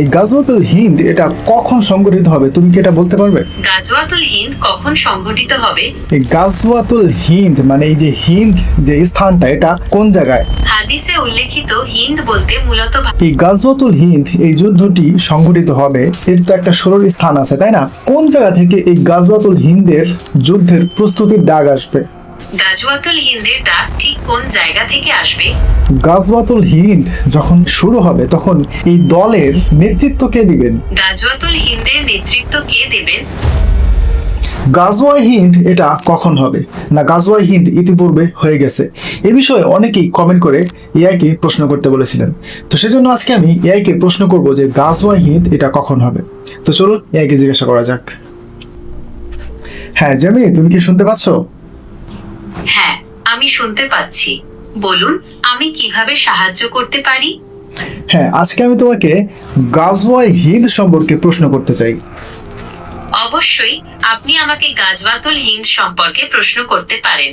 এই গাজওয়াতুল হিন্দ এটা কখন সংগঠিত হবে? তুমি কি এটা বলতে পারবে? গাজওয়াতুল হিন্দ কখন সংঘটিত হবে? এই গাজওয়াতুল হিন্দ মানে এই যে হিন্দ যে স্থানটা এটা কোন জায়গায়? হাদিসে উল্লেখিত হিন্দ বলতে মূলত এই গাজওয়াতুল হিন্দ এই যুদ্ধটি সংগঠিত হবে এর তো একটা সরল স্থান আছে তাই না? কোন জায়গা থেকে এই গাজওয়াতুল হিন্দের যুদ্ধের প্রস্তুতির ডাক আসবে? গাজওয়াতুল হিন্দের ডাক ঠিক কোন জায়গা থেকে আসবে? গাজওয়াতুল হিন্দ যখন শুরু হবে তখন এই দলের নেতৃত্ব কে দিবেন? গাজওয়াতুল হিন্দের নেতৃত্ব কে দেবেন? গাজওয়াই হিন্দ এটা কখন হবে? না গাজওয়াই হিন্দ ইতিপূর্বে হয়ে গেছে। এ বিষয়ে অনেকেই কমেন্ট করে এআইকে প্রশ্ন করতে বলেছিলেন। তো সেজন্য আজকে আমি এআইকে প্রশ্ন করব যে গাজওয়াই হিন্দ এটা কখন হবে? তো চলুন এআইকে জিজ্ঞাসা করা যাক। হ্যাঁ জামি তুমি কি শুনতে পাচ্ছ? আমি শুনতে পাচ্ছি। বলুন আমি কীভাবে সাহায্য করতে পারি? হ্যাঁ আজকে আমি তোমাকে গাজওয়া হিন্দ সম্পর্কে প্রশ্ন করতে চাই। অবশ্যই আপনি আমাকে গাজওয়াতুল হিন্দ সম্পর্কে প্রশ্ন করতে পারেন।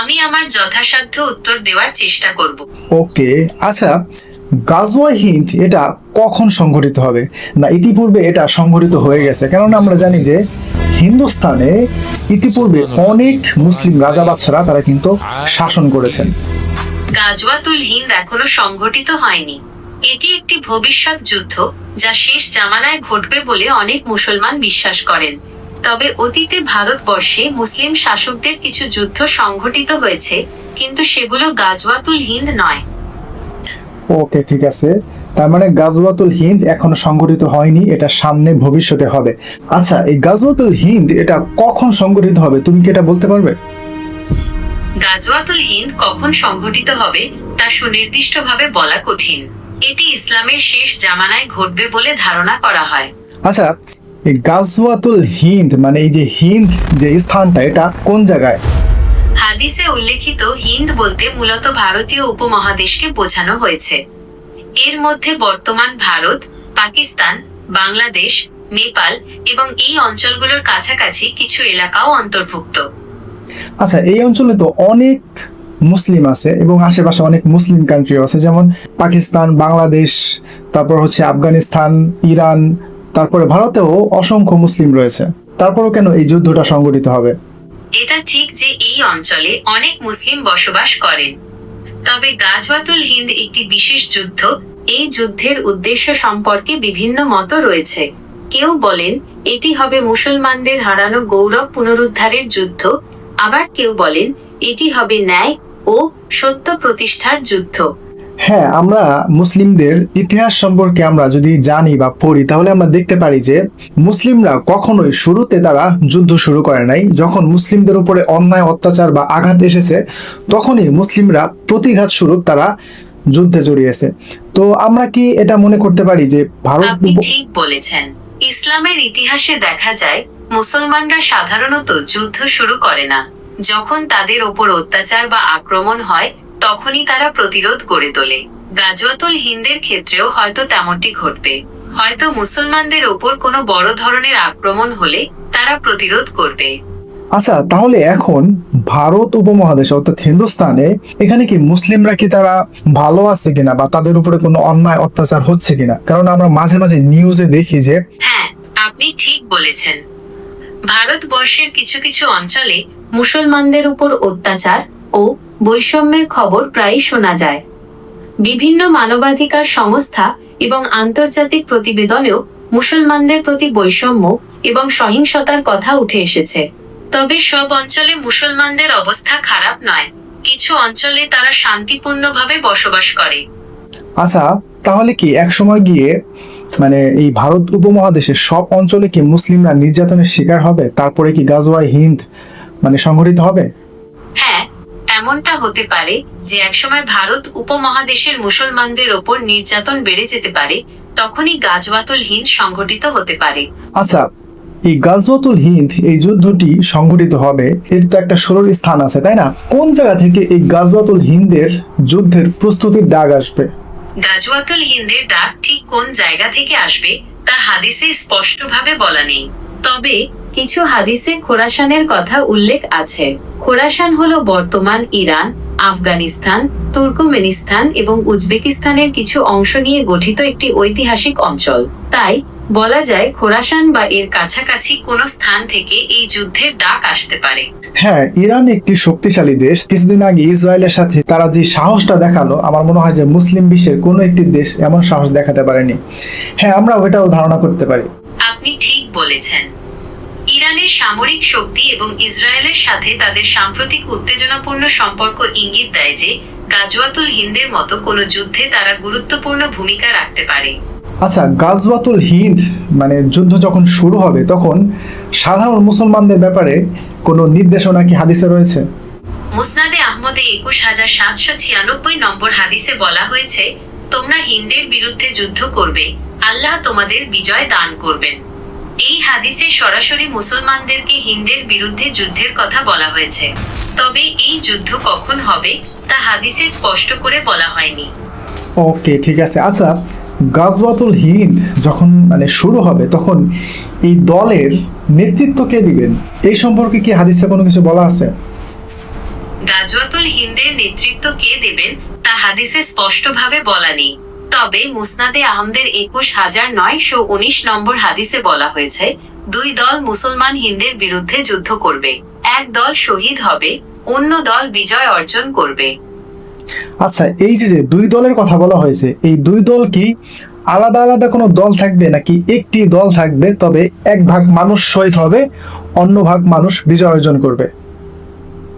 আমি আমার যথাসাধ্য উত্তর দেওয়ার চেষ্টা করব। ওকে আচ্ছা গাজওয়াই হিন্দ এটা কখন সংঘটিত হবে? না, ইতিপূর্বে এটা সংঘটিত হয়ে গেছে। কেননা আমরা জানি যে হিন্দুস্তানে ইতিপূর্বে অনেক মুসলিম রাজা বাচ্চারা তারা কিন্তু শাসন করেছেন। গাজওয়াতুল হিন্দ এখনও সংঘটিত হয়নি। এটি একটি ভবিষ্যৎ যুদ্ধ যা শেষ জামানায় ঘটবে বলে অনেক মুসলমান বিশ্বাস করেন। তবে অতীতে ভারতবর্ষে মুসলিম শাসকদের কিছু যুদ্ধ সংঘটিত হয়েছে, কিন্তু সেগুলো গাজওয়াতুল হিন্দ নয়। ওকে ঠিক আছে। তার মানে গাজওয়াতুল হিন্দ এখনও সংগঠিত হয়নি এটা সামনে ভবিষ্যতে হবে। আচ্ছা এই গাজওয়াতুল হিন্দ এটা কখন সংগঠিত হবে তুমি কি এটা বলতে পারবে? গাজওয়াতুল হিন্দ কখন সংঘটিত হবে তা সুনির্দিষ্টভাবে বলা কঠিন। এটি ইসলামের শেষ জামানায় ঘটবে বলে ধারণা করা হয়। আচ্ছা এই গাজওয়াতুল হিন্দ মানে এই যে হিন্দ যে স্থানটা এটা কোন জায়গায়? হাদিসে উল্লেখিত হিন্দ বলতে মূলত ভারতীয় উপমহাদেশকে বোঝানো হয়েছে। এর মধ্যে বর্তমান ভারত, পাকিস্তান, বাংলাদেশ, নেপাল এবং এই অঞ্চলগুলোর কাছাকাছি কিছু এলাকাও অন্তর্ভুক্ত। আচ্ছা এই অঞ্চলে তো অনেক মুসলিম আছে এবং আশেপাশে অনেক মুসলিম কান্ট্রি আছে। যেমন পাকিস্তান, বাংলাদেশ, তারপর হচ্ছে আফগানিস্তান, ইরান, তারপরে ভারতেও অসংখ্য মুসলিম রয়েছে। তারপরও কেন এই যুদ্ধটা সংগঠিত হবে? এটা ঠিক যে এই অঞ্চলে অনেক মুসলিম বসবাস করেন। তবে গাজওয়াতুল হিন্দ একটি বিশেষ যুদ্ধ, এই যুদ্ধের উদ্দেশ্য সম্পর্কে বিভিন্ন মত রয়েছে। কেউ বলেন, এটি হবে মুসলমানদের হারানো গৌরব পুনরুদ্ধারের যুদ্ধ, আবার কেউ বলেন, এটি হবে ন্যায় ও সত্য প্রতিষ্ঠার যুদ্ধ। হ্যাঁ আমরা মুসলিমদের ইতিহাস সম্পর্কে আমরা যদি জানি বা পড়ি তাহলে আমরা দেখতে পারি যে মুসলিমরা কখনোই শুরুতে তারা যুদ্ধ শুরু করে নাই। যখন মুসলিমদের উপরে অন্যায় অত্যাচার বা আঘাত এসেছে তখনই মুসলিমরা প্রতিঘাত স্বরূপ তারা যুদ্ধে জড়িয়েছে। তো আমরা কি এটা মনে করতে পারি যে ভারত ঠিক বলেছেন। ইসলামের ইতিহাসে দেখা যায় মুসলমানরা সাধারণত যুদ্ধ শুরু করে না। যখন তাদের ওপর অত্যাচার বা আক্রমণ হয় তখনই তারা প্রতিরোধ গড়ে তোলে। গাজওয়াতুল হিন্দের ক্ষেত্রেও হয়তো তেমনটি ঘটবে। হয়তো মুসলমানদের ওপর কোনো বড় ধরনের আক্রমণ হলে তারা প্রতিরোধ করবে। আচ্ছা তাহলে এখন ভারত উপমহাদেশ অর্থাৎ হিন্দুস্তানে এখানে কি মুসলিমরা কি তারা ভালো আছে কিনা বা তাদের উপরে কোনো অন্যায় অত্যাচার হচ্ছে কিনা? কারণ আমরা মাঝে মাঝে নিউজে দেখি যে হ্যাঁ আপনি ঠিক বলেছেন। ভারতবর্ষের কিছু কিছু অঞ্চলে মুসলমানদের উপর অত্যাচার ও বৈষম্যের খবর প্রায়ই শোনা যায়। বিভিন্ন মানবাধিকার সংস্থা এবং আন্তর্জাতিক প্রতিবেদনেও মুসলমানদের প্রতি বৈষম্য এবং সহিংসতার কথা উঠে এসেছে। তবে সব অঞ্চলে মুসলমানদের অবস্থা খারাপ নয়। কিছু অঞ্চলে তারা শান্তিপূর্ণভাবে বসবাস করে। আচ্ছা তাহলে কি এক সময় গিয়ে মানে এই ভারত উপমহাদেশের সব অঞ্চলে কি মুসলিমরা নির্যাতনের শিকার হবে? তারপরে কি গাজওয়াই হিন্দ মানে সংঘটিত হবে? এমনটা হতে পারে যে একসময় ভারত উপমহাদেশের মুসলমানদের ওপর নির্যাতন বেড়ে যেতে পারে তখনই গাজওয়াতুল হিন্দ সংঘটিত হতে পারে। আচ্ছা এই গাজওয়াতুল হিন্দ এই যুদ্ধটি সংঘটিত হবে এর তো একটা সরল স্থান আছে তাই না? কোন জায়গা থেকে এই গাজওয়াতুল হিন্দের যুদ্ধের প্রস্তুতির ডাক আসবে? গাজওয়াতুল হিন্দের ডাক ঠিক কোন জায়গা থেকে আসবে তা হাদিসে স্পষ্টভাবে বলা নেই। তবে কিছু হাদিসে খোরাসানের কথা উল্লেখ আছে। খোরাসান হলো বর্তমান ইরান আফগানিস্তান তুর্কমেনিস্তান এবং উজবেকিস্তানের কিছু অংশ নিয়ে গঠিত একটি ঐতিহাসিক অঞ্চল। তাই বলা যায় খোরাসান বা এর কাছাকাছি কোনো স্থান থেকে এই যুদ্ধের ডাক আসতে পারে। হ্যাঁ ইরান একটি শক্তিশালী দেশ। কিছুদিন আগে ইসরায়েলের সাথে তারা যে সাহসটা দেখাল আমার মনে হয় যে মুসলিম বিশ্বের কোনো একটি দেশ এমন সাহস দেখাতে পারেনি। হ্যাঁ আমরা ওটাও ধারণা করতে পারি। আপনি ঠিক বলেছেন। ইরানের সামরিক শক্তি এবং ইসরায়েলের সাথে তাদের সাম্প্রতিক উত্তেজনাপূর্ণ সম্পর্ক ইঙ্গিত দেয় যে গাজওয়াতুল হিন্দের মতো কোনো যুদ্ধে তারা গুরুত্বপূর্ণ ভূমিকা রাখতে পারে। আচ্ছা গাজওয়াতুল হিন্দ মানে যুদ্ধ যখন শুরু হবে তখন সাধারণ মুসলমানদের ব্যাপারে কোনো নির্দেশনা কি হাদিসে রয়েছে? মুসনাদে আহমদে একুশ হাজার সাতশো ছিয়ানব্বই নম্বর হাদিসে বলা হয়েছে তোমরা হিন্দের বিরুদ্ধে যুদ্ধ করবে আল্লাহ তোমাদের বিজয় দান করবেন। এই হাদিসে সরাসরি মুসলমানদেরকে হিন্দের বিরুদ্ধে যুদ্ধের কথা বলা হয়েছে। তবে এই যুদ্ধ কখন হবে তা হাদিসে স্পষ্ট করে বলা হয়নি। ওকে ঠিক আছে। আচ্ছা গাজওয়াতুল হিন্দ যখন মানে শুরু হবে তখন এই দলের নেতৃত্ব কে দিবেন? এই সম্পর্কে কি হাদিসে কোনো কিছু বলা আছে? গাজওয়াতুল হিন্দের নেতৃত্ব কে দেবেন তা হাদিসে স্পষ্টভাবে বলা নেই। তবে মুসনাদে আহমদের একুশ হাজার নয়শো উনিশ নম্বর হাদিসে বলা হয়েছে দুই দল মুসলমান হিন্দের বিরুদ্ধে যুদ্ধ করবে এক দল শহীদ হবে অন্য দল বিজয় অর্জন করবে। আচ্ছা এই যে দুই দলের কথা বলা হয়েছে এই দুই দল কি আলাদা আলাদা কোনো দল থাকবে নাকি একটি দল থাকবে তবে এক ভাগ মানুষ শহীদ হবে অন্য ভাগ মানুষ বিজয় অর্জন করবে?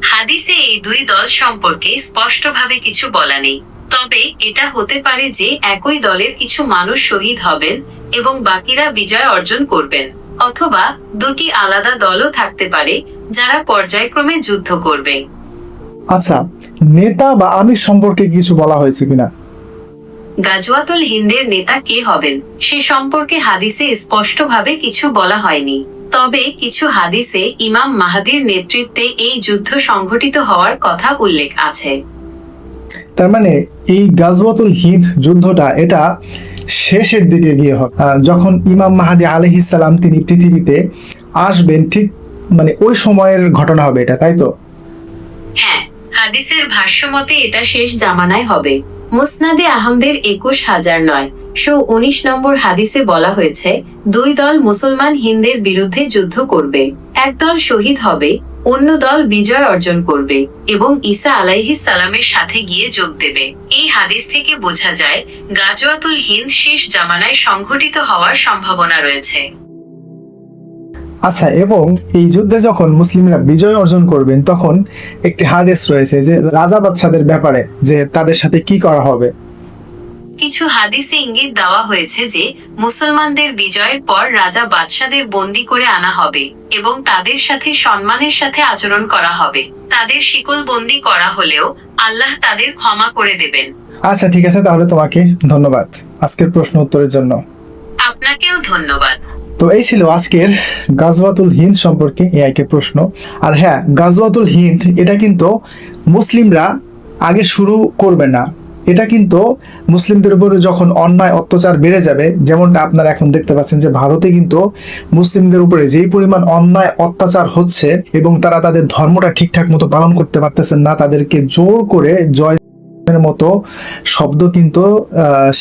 হাদিসে এই দুই দল সম্পর্কে স্পষ্টভাবে কিছু বলা নেই। তবে এটা হতে পারে যে একই দলের কিছু মানুষ শহীদ হবেন এবং বাকিরা বিজয় অর্জন করবেন অথবা দুটি আলাদা দলও থাকতে পারে যারা পর্যায়ক্রমে যুদ্ধ করবে। আচ্ছা নেতা বা আমির সম্পর্কে কিছু বলা হয়েছে কিনা? গাজওয়াতুল হিন্দের নেতা কে হবেন? সে সম্পর্কে হাদিসে স্পষ্টভাবে কিছু বলা হয়নি। তবে কিছু হাদিসে ইমাম মাহাদির নেতৃত্বে এই যুদ্ধ সংঘটিত হওয়ার কথা উল্লেখ আছে। তার মানে এই গাজওয়াতুল হিদ যুদ্ধটা, এটা শেষের দিকে গিয়ে হবে। যখন ইমাম মাহাদি আলহিসাল্লাম তিনি পৃথিবীতে আসবেন, ঠিক মানে ওই সময়ের ঘটনা হবে এটা, তাই তো? হ্যাঁ হাদিসের ভাষ্যমতে এটা শেষ জামানায় হবে। মুসনাদে আহমদের একুশ হাজার নয়। শো উনিশ নম্বর হাদিসে বলা হয়েছে, দুই দল মুসলমান হিন্দের বিরুদ্ধে যুদ্ধ করবে। এক দল শহীদ হবে, অন্য দল বিজয় অর্জন করবে এবং ঈসা আলাইহিস সালামের সাথে গিয়ে যোগ দেবে। এই হাদিস থেকে বোঝা যায়, গাজওয়াতুল হিন্দ শেষ জামানায় সংঘটিত হওয়ার সম্ভাবনা রয়েছে। আচ্ছা এবং এই যুদ্ধে যখন মুসলিমরা বিজয় অর্জন করবেন, তখন একটি হাদিস রয়েছে যে রাজা বাদশাদের ব্যাপারে, যে তাদের সাথে কি করা হবে? কিছু হাদিসে ইঙ্গিত দেওয়া হয়েছে যে মুসলমানদের বিজয়ের পর রাজা বাদশাদের বন্দি করে আনা হবে এবং তাদের সাথে সম্মানের সাথে আচরণ করা হবে। তাদের শিকল বন্দি করা হলেও আল্লাহ তাদের ক্ষমা করে দেবেন। আচ্ছা ঠিক আছে তাহলে তোমাকে ধন্যবাদ আজকের প্রশ্ন উত্তরের জন্য। আপনাকেও ধন্যবাদ। তো এই ছিল আজকের গাজওয়াতুল হিন্দ সম্পর্কে এআইকে প্রশ্ন। আর হ্যাঁ গাজওয়াতুল হিন্দ এটা কিন্তু মুসলিমরা আগে শুরু করবে না। এটা কিন্তু মুসলিমদের উপরে যখন অন্যায়, অত্যাচার বেড়ে যাবে, যেমনটা আপনারা এখন দেখতে পাচ্ছেন যে ভারতে কিন্তু মুসলিমদের উপরে যেই পরিমাণ অন্যায়, অত্যাচার হচ্ছে এবং তারা তাদের ধর্মটা ঠিকঠাক মতো পালন করতে পারতেছেন না, তাদেরকে জোর করে জয় মতো শব্দ কিন্তু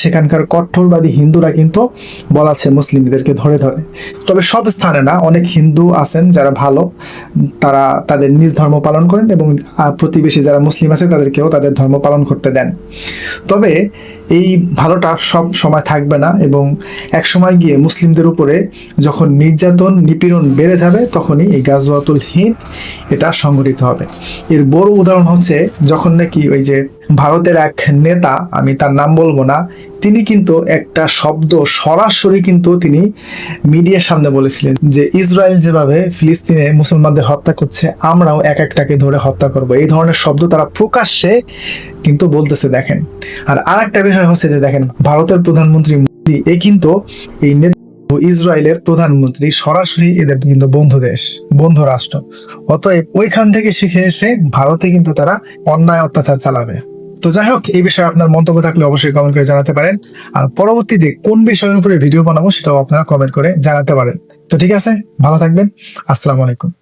সেখানকার কঠোরবাদী হিন্দুরা কিন্তু বলাছে মুসলিমদেরকে ধরে ধরে। তবে সব স্থানে না, অনেক হিন্দু আছেন যারা ভালো, তারা তাদের নিজ ধর্ম পালন করেন এবং প্রতিবেশী যারা মুসলিম আছে তাদেরকেও তাদের ধর্ম পালন করতে দেন। তবে এই ভালোটা সব সময় থাকবে না এবং এক সময় গিয়ে মুসলিমদের উপরে যখন নির্যাতন, নিপীড়ন বেড়ে যাবে, তখনই এই গাজওয়াতুল হিন্দ এটা সংগঠিত হবে। এর বড় উদাহরণ হচ্ছে যখন নাকি ওই যে ভারতের এক নেতা, আমি তার নাম বলব না, তিনি কিন্তু একটা শব্দ সরাসরি কিন্তু তিনি মিডিয়ার সামনে বলেছিলেন যে ইসরায়েল যেভাবে ফিলিস্তিনে মুসলমানদের হত্যা করছে, আমরাও এক একটাকে ধরে হত্যা করব। এই ধরনের শব্দ তারা প্রকাশ্যে কিন্তু বলতেছে, দেখেন। আর আরেকটা বিষয় হচ্ছে যে, দেখেন, ভারতের প্রধানমন্ত্রী মোদী, এ কিন্তু এই ইসরায়েলের প্রধানমন্ত্রী সরাসরি এদের কিন্তু বন্ধু দেশ, বন্ধু রাষ্ট্র। অতএব ওইখান থেকে শিখে এসে ভারতে কিন্তু তারা অন্যায় অত্যাচার চালাবে। তো যাই হোক, এই বিষয়ে আপনার মন্তব্য থাকলে অবশ্যই কমেন্ট করে জানাতে পারেন। আর পরবর্তীতে কোন বিষয়ের উপরে ভিডিও বানাবো সেটাও আপনারা কমেন্ট করে জানাতে পারেন। তো ঠিক আছে, ভালো থাকবেন। আসসালামু আলাইকুম।